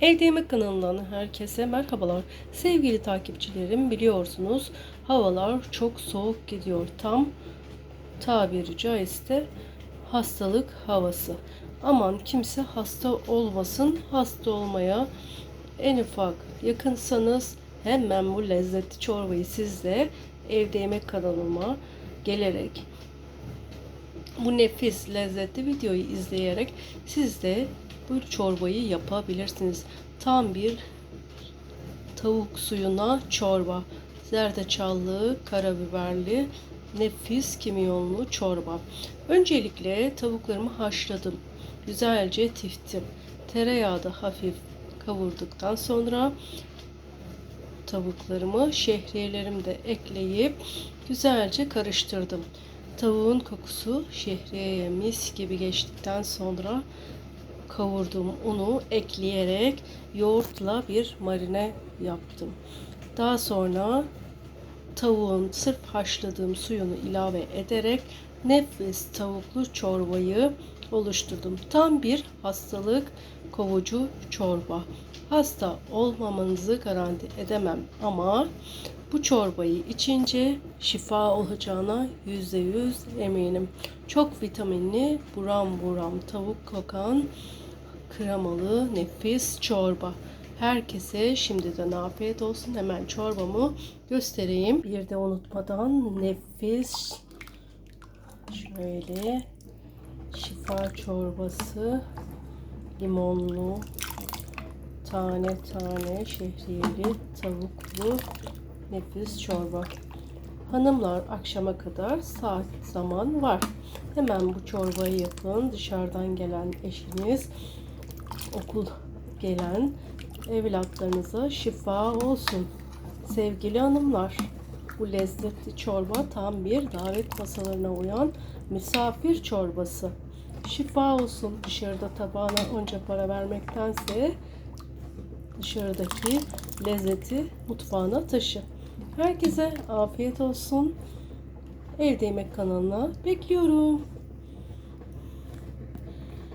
Evde Yemek kanalından herkese merhabalar. Sevgili takipçilerim biliyorsunuz havalar çok soğuk gidiyor. Tam tabiri caizse hastalık havası. Aman kimse hasta olmasın. Hasta olmaya en ufak yakınsanız hemen bu lezzetli çorbayı sizle Evde Yemek kanalıma gelerek bu nefis lezzetli videoyu izleyerek siz de bu çorbayı yapabilirsiniz. Tam bir tavuk suyuna çorba. Zerdeçallı, karabiberli, nefis kimyonlu çorba. Öncelikle tavuklarımı haşladım. Güzelce tiftim. Tereyağda hafif kavurduktan sonra tavuklarımı şehriyelerimi de ekleyip güzelce karıştırdım. Tavuğun kokusu şehriyeye mis gibi geçtikten sonra kavurduğum unu ekleyerek yoğurtla bir marine yaptım. Daha sonra tavuğun sırf haşladığım suyunu ilave ederek nefis tavuklu çorbayı oluşturdum. Tam bir hastalık kovucu çorba. Hasta olmamanızı garanti edemem ama bu çorbayı içince şifa olacağına yüzde yüz eminim. Çok vitaminli, buram buram tavuk kokan kremalı nefis çorba. Herkese şimdiden afiyet olsun. Hemen çorbamı göstereyim. Bir de unutmadan nefis şöyle şifa çorbası limonlu tane tane şehriyeli tavuklu nefis çorba. Hanımlar akşama kadar saat zaman var. Hemen bu çorbayı yapın. Dışarıdan gelen eşiniz, okul gelen evlatlarınıza şifa olsun. Sevgili hanımlar, bu lezzetli çorba tam bir davet masalarına uyan misafir çorbası. Şifa olsun dışarıda tabağına onca para vermektense dışarıdaki lezzeti mutfağına taşı. Herkese afiyet olsun. Evde Yemek kanalına bekliyorum.